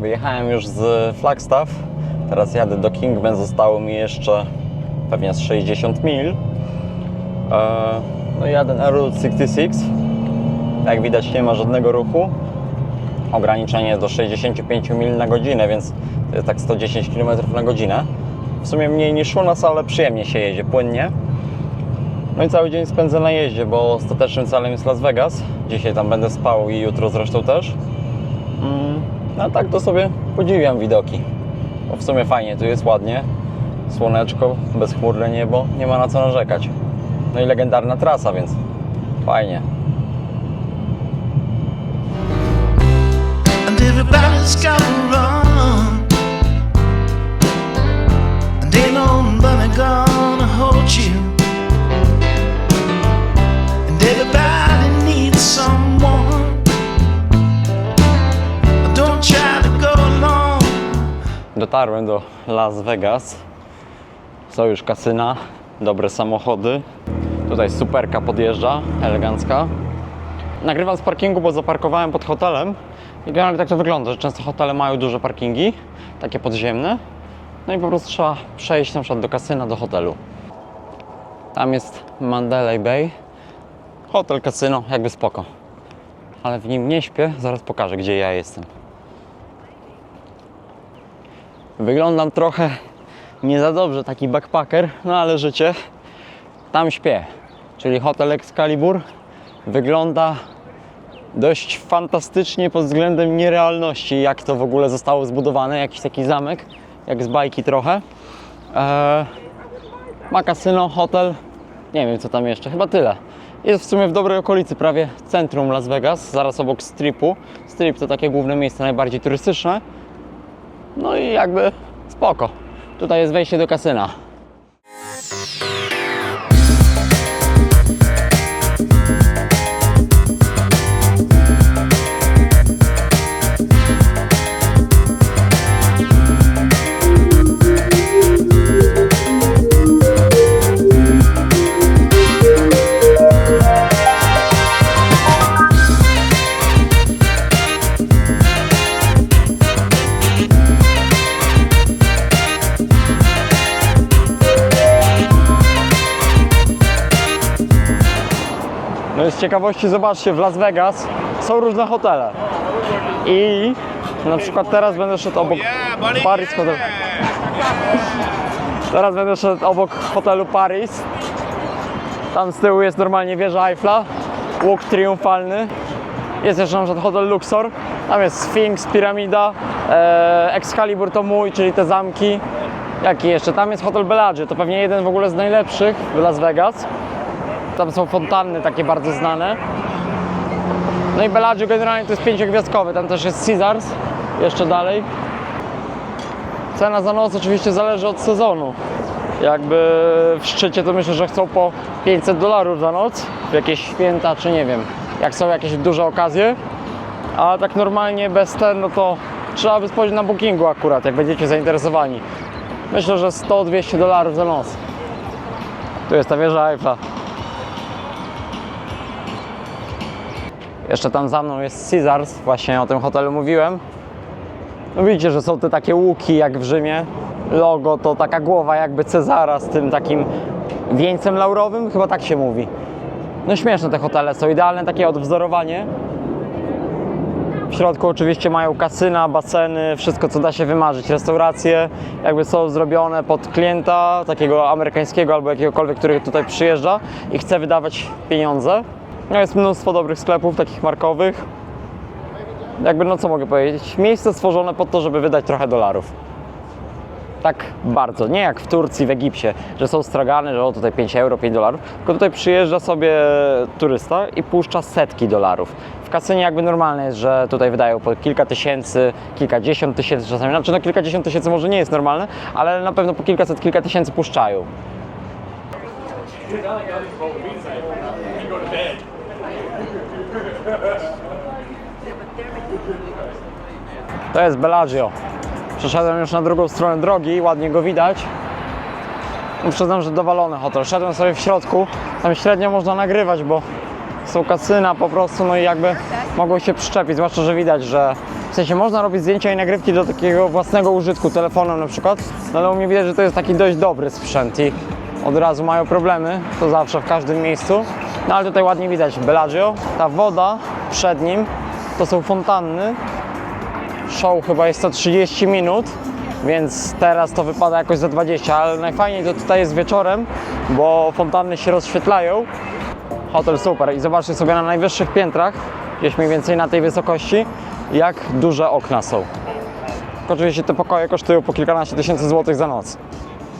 Wyjechałem już z Flagstaff. Teraz jadę do Kingman. Zostało mi jeszcze pewnie z 60 mil. Eee, No i jadę na Route 66. Jak widać nie ma żadnego ruchu. Ograniczenie do 65 mil na godzinę, więc to jest tak 110 km na godzinę. W sumie mniej niż u nas, ale przyjemnie się jedzie, płynnie. No i cały dzień spędzę na jeździe, bo ostatecznym celem jest Las Vegas. Dzisiaj tam będę spał i jutro zresztą też. No a tak to sobie podziwiam widoki. Bo w sumie fajnie, tu jest ładnie. Słoneczko, bezchmurne niebo, nie ma na co narzekać. No i legendarna trasa, więc fajnie. and Dotarłem do Las Vegas. Są już kasyna, dobre samochody. Tutaj superka podjeżdża, elegancka. Nagrywam z parkingu, bo zaparkowałem pod hotelem. I generalnie tak to wygląda, że często hotele mają duże parkingi, takie podziemne. No i po prostu trzeba przejść na przykład do kasyna, do hotelu. Tam jest Mandalay Bay. Hotel, kasyno, jakby spoko. Ale w nim nie śpię, zaraz pokażę, gdzie ja jestem. Wyglądam trochę nie za dobrze, taki backpacker, no ale życie. Tam śpię, czyli Hotel Excalibur. Wygląda dość fantastycznie pod względem nierealności, jak to w ogóle zostało zbudowane. Jakiś taki zamek, jak z bajki trochę. Eee, ma kasyno, hotel, nie wiem co tam jeszcze, chyba tyle. Jest w sumie w dobrej okolicy, prawie centrum Las Vegas, zaraz obok Stripu. Strip to takie główne miejsce, najbardziej turystyczne. No i jakby spoko. Tutaj jest wejście do kasyna. Z ciekawości zobaczcie, w Las Vegas są różne hotele. I na przykład teraz będę szedł obok Paris Hotel. Teraz będę szedł obok hotelu Paris. Tam z tyłu jest normalnie wieża Eiffla, łuk triumfalny. Jest jeszcze na przykład hotel Luxor. Tam jest Sphinx, piramida, e, Excalibur to mój, czyli te zamki. Jaki jeszcze? Tam jest hotel Bellagio, to pewnie jeden w ogóle z najlepszych w Las Vegas. Tam są fontanny takie bardzo znane. No i Bellagio generalnie to jest pięciogwiazdkowy, tam też jest Caesars, jeszcze dalej. Cena za noc oczywiście zależy od sezonu. Jakby w szczycie to myślę, że chcą po 500 dolarów za noc, w jakieś święta czy nie wiem, jak są jakieś duże okazje. A tak normalnie bez ten, no to trzeba by spojrzeć na bookingu akurat, jak będziecie zainteresowani. Myślę, że 100-200 dolarów za noc. Tu jest ta wieża Eiffla. Jeszcze tam za mną jest Caesars, właśnie o tym hotelu mówiłem. No widzicie, że są te takie łuki jak w Rzymie. Logo to taka głowa jakby Cezara z tym takim wieńcem laurowym, chyba tak się mówi. No śmieszne te hotele są, idealne takie odwzorowanie. W środku oczywiście mają kasyna, baseny, wszystko co da się wymarzyć, restauracje jakby są zrobione pod klienta, takiego amerykańskiego albo jakiegokolwiek, który tutaj przyjeżdża i chce wydawać pieniądze. No jest mnóstwo dobrych sklepów, takich markowych. Jakby, no co mogę powiedzieć, miejsce stworzone po to, żeby wydać trochę dolarów. Tak bardzo, nie jak w Turcji, w Egipcie, że są stragany, że o tutaj 5 euro, 5 dolarów, tylko tutaj przyjeżdża sobie turysta i puszcza setki dolarów. W kasynie jakby normalne jest, że tutaj wydają po kilka tysięcy, kilkadziesiąt tysięcy czasami, znaczy no kilkadziesiąt tysięcy może nie jest normalne, ale na pewno po kilkaset, kilka tysięcy puszczają. To jest Bellagio. Przeszedłem już na drugą stronę drogi, ładnie go widać. I Przyznam, że dowalony hotel. Szedłem sobie w środku, tam średnio można nagrywać, bo są kasyna po prostu, no i jakby mogą się przyczepić, zwłaszcza, że widać, że W sensie można robić zdjęcia i nagrywki do takiego własnego użytku, telefonem na przykład, no ale u mnie widać, że to jest taki dość dobry sprzęt i od razu mają problemy, to zawsze w każdym miejscu. No ale tutaj ładnie widać Bellagio, ta woda przed nim to są fontanny. Show chyba jest to 30 minut, więc teraz to wypada jakoś za 20, ale najfajniej to tutaj jest wieczorem, bo fontanny się rozświetlają. Hotel super i zobaczcie sobie na najwyższych piętrach, gdzieś mniej więcej na tej wysokości, jak duże okna są. Oczywiście te pokoje kosztują po kilkanaście tysięcy złotych za noc.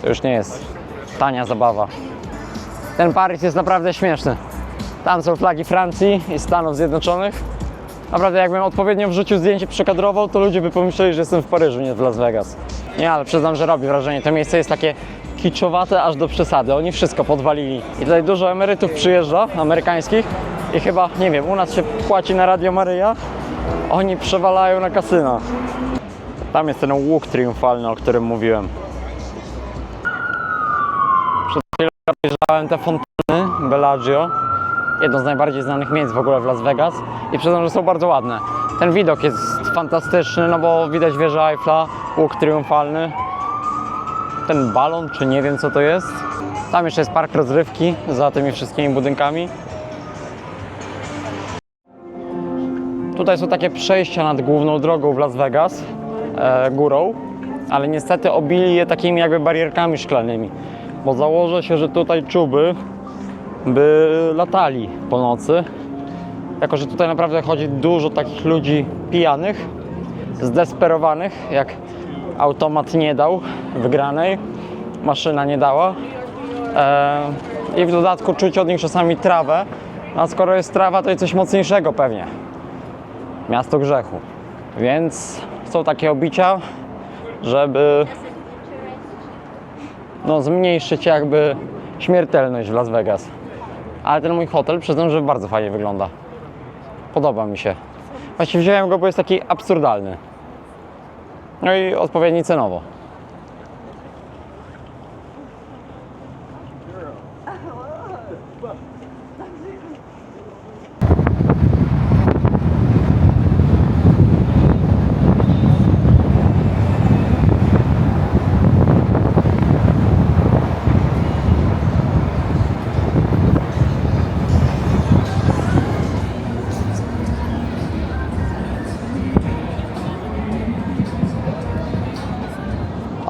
To już nie jest tania zabawa. Ten Paryż jest naprawdę śmieszny. Tam są flagi Francji i Stanów Zjednoczonych. Naprawdę jakbym odpowiednio wrzucił zdjęcie przekadrował, to ludzie by pomyśleli, że jestem w Paryżu, nie w Las Vegas. Nie, ale przyznam, że robi wrażenie. To miejsce jest takie kiczowate aż do przesady. Oni wszystko podwalili. I tutaj dużo emerytów przyjeżdża, amerykańskich. I chyba, nie wiem, u nas się płaci na Radio Maryja, oni przewalają na kasyna. Tam jest ten łuk triumfalny, o którym mówiłem. Przed chwilą obejrzałem te fontanny Bellagio, jedno z najbardziej znanych miejsc w ogóle w Las Vegas i przyznam, że są bardzo ładne. Ten widok jest fantastyczny, no bo widać wieżę Eiffla, łuk triumfalny, ten balon, czy nie wiem co to jest. Tam jeszcze jest park rozrywki za tymi wszystkimi budynkami. Tutaj są takie przejścia nad główną drogą w Las Vegas, e, górą, ale niestety obili je takimi jakby barierkami szklanymi, bo założę się, że tutaj czuby by latali po nocy, jako że tutaj naprawdę chodzi dużo takich ludzi pijanych, zdesperowanych, jak automat nie dał wygranej, maszyna nie dała. E, I w dodatku czuć od nich czasami trawę, a skoro jest trawa, to i coś mocniejszego pewnie miasto grzechu. Więc są takie obicia, żeby no, zmniejszyć jakby śmiertelność w Las Vegas. Ale ten mój hotel przyznam, że bardzo fajnie wygląda. Podoba mi się. Właściwie wziąłem go, bo jest taki absurdalny. No i odpowiedni cenowo.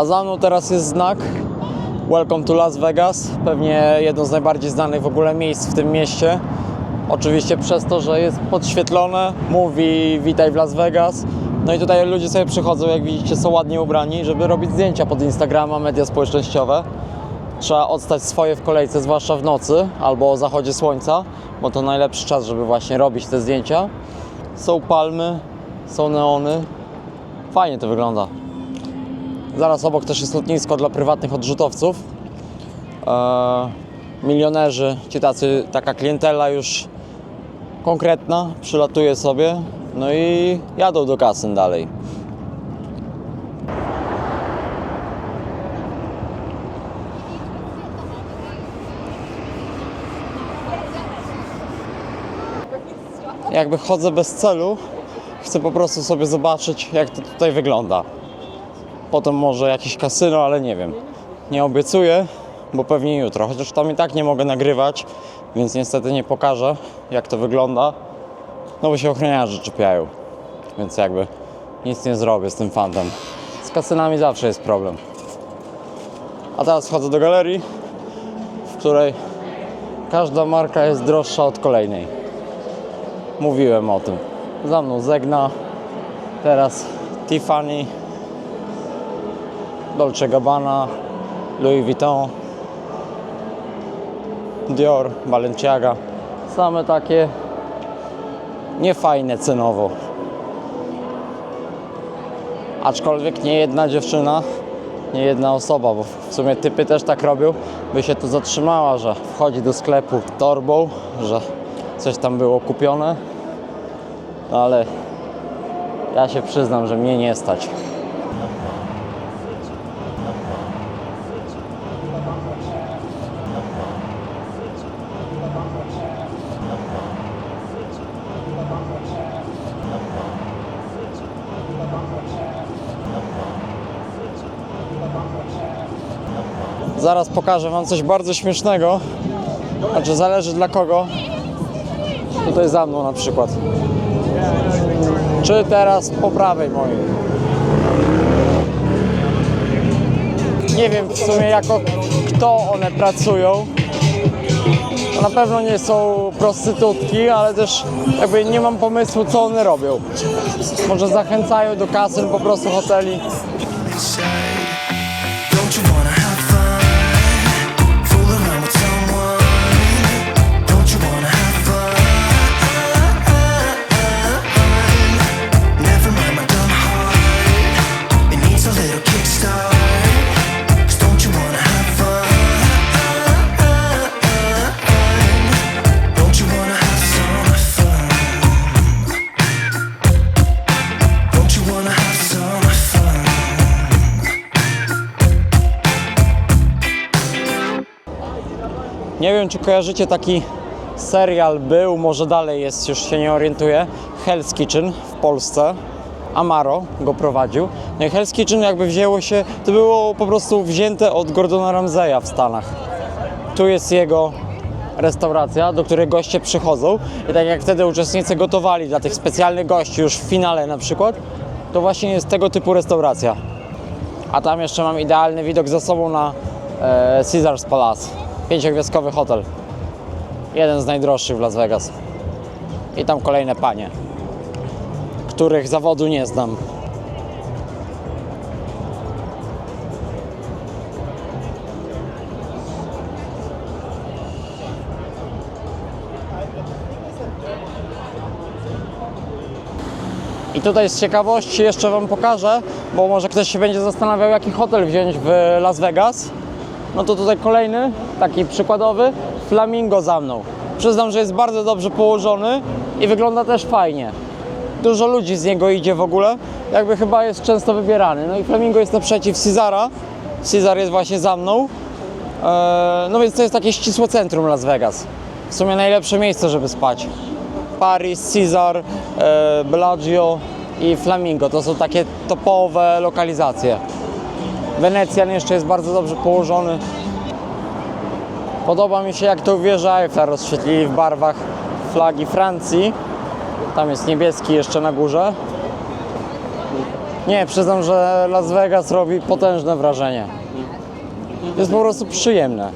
Za mną teraz jest znak Welcome to Las Vegas. Pewnie jedno z najbardziej znanych w ogóle miejsc w tym mieście. Oczywiście przez to, że jest podświetlone, mówi witaj w Las Vegas. No i tutaj ludzie sobie przychodzą, jak widzicie, są ładnie ubrani, żeby robić zdjęcia pod Instagrama, media społecznościowe. Trzeba odstać swoje w kolejce, zwłaszcza w nocy albo o zachodzie słońca, bo to najlepszy czas, żeby właśnie robić te zdjęcia. Są palmy, są neony. Fajnie to wygląda. Zaraz obok też jest lotnisko dla prywatnych odrzutowców. Eee, milionerzy, ci tacy, taka klientela już konkretna, przylatuje sobie, no i jadą do kasyn dalej. Jakby chodzę bez celu, chcę po prostu sobie zobaczyć, jak to tutaj wygląda potem może jakieś kasyno, ale nie wiem. Nie obiecuję, bo pewnie jutro, chociaż tam i tak nie mogę nagrywać, więc niestety nie pokażę, jak to wygląda, no bo się ochroniarze czepiają, więc jakby nic nie zrobię z tym fantem. Z kasynami zawsze jest problem. A teraz wchodzę do galerii, w której każda marka jest droższa od kolejnej. Mówiłem o tym. Za mną Zegna, teraz Tiffany, Dolce Gabbana, Louis Vuitton, Dior, Balenciaga. Same takie niefajne cenowo. Aczkolwiek nie jedna dziewczyna, nie jedna osoba, bo w sumie typy też tak robią, by się tu zatrzymała, że wchodzi do sklepu torbą, że coś tam było kupione. No ale ja się przyznam, że mnie nie stać. Zaraz pokażę Wam coś bardzo śmiesznego. Znaczy, zależy dla kogo. Tutaj za mną na przykład. Czy teraz po prawej mojej. Nie wiem w sumie jako kto one pracują. Na pewno nie są prostytutki, ale też jakby nie mam pomysłu co one robią. Może zachęcają do kasyn po prostu hoteli. Nie wiem, czy kojarzycie taki serial był, może dalej jest, już się nie orientuję. Hell's Kitchen w Polsce. Amaro go prowadził. No i Hell's Kitchen jakby wzięło się, to było po prostu wzięte od Gordona Ramsaya w Stanach. Tu jest jego restauracja, do której goście przychodzą. I tak jak wtedy uczestnicy gotowali dla tych specjalnych gości już w finale na przykład, to właśnie jest tego typu restauracja. A tam jeszcze mam idealny widok za sobą na e, Caesars Palace. Pięciogwiazdkowy hotel. Jeden z najdroższych w Las Vegas. I tam kolejne panie, których zawodu nie znam. I tutaj z ciekawości jeszcze Wam pokażę, bo może ktoś się będzie zastanawiał, jaki hotel wziąć w Las Vegas. No to tutaj kolejny, taki przykładowy, Flamingo za mną. Przyznam, że jest bardzo dobrze położony i wygląda też fajnie. Dużo ludzi z niego idzie w ogóle, jakby chyba jest często wybierany. No i Flamingo jest naprzeciw Caesara. Caesar jest właśnie za mną. Eee, no więc to jest takie ścisłe centrum Las Vegas. W sumie najlepsze miejsce, żeby spać. Paris, Caesar, e, Bellagio i Flamingo to są takie topowe lokalizacje. Wenecjan jeszcze jest bardzo dobrze położony. Podoba mi się jak tą wieżę Eiffla rozświetlili w barwach flagi Francji. Tam jest niebieski jeszcze na górze. Nie, przyznam, że Las Vegas robi potężne wrażenie. Jest po prostu przyjemne.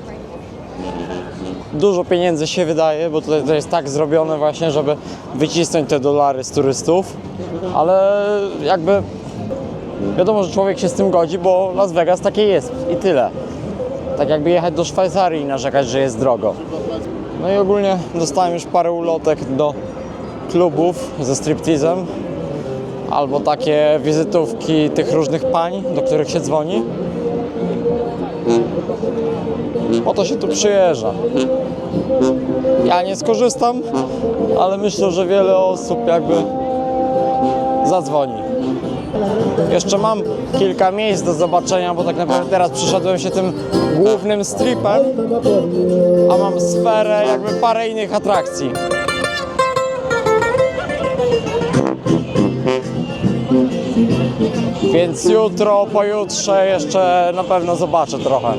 Dużo pieniędzy się wydaje, bo tutaj to jest tak zrobione właśnie, żeby wycisnąć te dolary z turystów, ale jakby Wiadomo, że człowiek się z tym godzi, bo Las Vegas takie jest i tyle. Tak jakby jechać do Szwajcarii i narzekać, że jest drogo. No i ogólnie dostałem już parę ulotek do klubów ze striptizem albo takie wizytówki tych różnych pań, do których się dzwoni. Po to się tu przyjeżdża. Ja nie skorzystam, ale myślę, że wiele osób jakby zadzwoni. Jeszcze mam kilka miejsc do zobaczenia, bo tak naprawdę teraz przyszedłem się tym głównym stripem, a mam sferę jakby parę innych atrakcji. Więc jutro, pojutrze jeszcze na pewno zobaczę trochę.